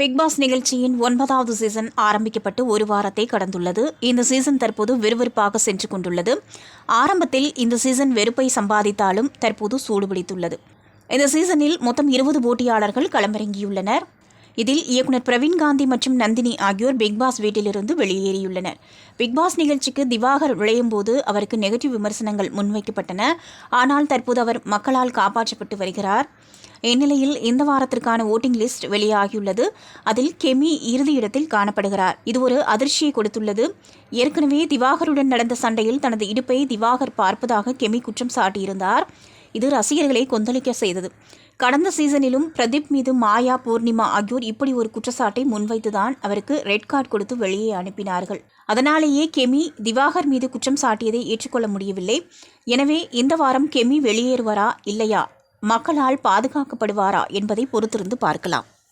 Big pass நிகழ்ச்சியின் ஒன்பதாவது season ஆரம்பிக்கப்பட்டு ஒரு வாரத்தை கடந்துள்ளது. இந்த சீசன் தற்போது விறுவிறுப்பாக சென்று கொண்டுள்ளது. ஆரம்பத்தில் இந்த சீசன் வெறுப்பை சம்பாதித்தாலும் தற்போது சூடுபிடித்துள்ளது. இந்த சீசனில் மொத்தம் இருபது போட்டியாளர்கள் களமிறங்கியுள்ளனர். இதில் இயக்குனர் பிரவீன் காந்தி மற்றும் நந்தினி ஆகியோர் பிக் பாஸ் வீட்டிலிருந்து வெளியேறியுள்ளனர். பிக் பாஸ் நிகழ்ச்சிக்கு திவாகர் விளையும் போது அவருக்கு நெகட்டிவ் விமர்சனங்கள் முன்வைக்கப்பட்டன. ஆனால் தற்போது அவர் மக்களால் காப்பாற்றப்பட்டு வருகிறார். இந்நிலையில் இந்த வாரத்திற்கான ஓட்டிங் லிஸ்ட் வெளியாகியுள்ளது. அதில் கெமி இறுதி இடத்தில் காணப்படுகிறார். இது ஒரு அதிர்ச்சியை கொடுத்துள்ளது. ஏற்கனவே திவாகருடன் நடந்த சண்டையில் தனது இடுப்பை திவாகர் பார்ப்பதாக கெமி குற்றம் சாட்டியிருந்தார். இது ரசிகர்களை கொந்தளிக்க செய்தது. கடந்த சீசனிலும் பிரதீப் மீது மாயா பூர்ணிமா ஆகியோர் இப்படி ஒரு குற்றச்சாட்டை முன்வைத்துதான் அவருக்கு ரெட் கார்டு கொடுத்து வெளியே அனுப்பினார்கள். அதனாலேயே கெமி திவாகர் மீது குற்றம் சாட்டியதை ஏற்றுக்கொள்ள முடியவில்லை. எனவே இந்த வாரம் கெமி வெளியேறுவாரா இல்லையா? மக்களால் பாதுகாக்கப்படுவாரா என்பதை பொறுத்திருந்து பார்க்கலாம்.